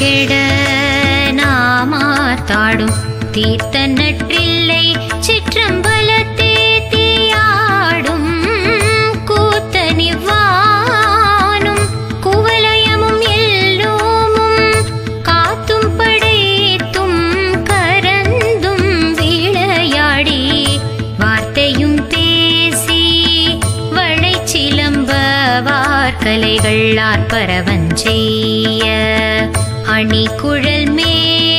கெட நாமார்த்தாடும் தீர்த்த நற்றில்லை சிற்றம்பலத்தே தீயாடும். கூத்தனிவானும் குவலயமும் எல்லோமும் காத்தும் படைத்தும் கரந்தும் விளையாடி வார்த்தையும் பேசி வளைச்சிலம்பவார் கலைகள் ஆர்ப்பரவன் செய்ய. அணிகுழல் மேல். வண்டார்ப்ப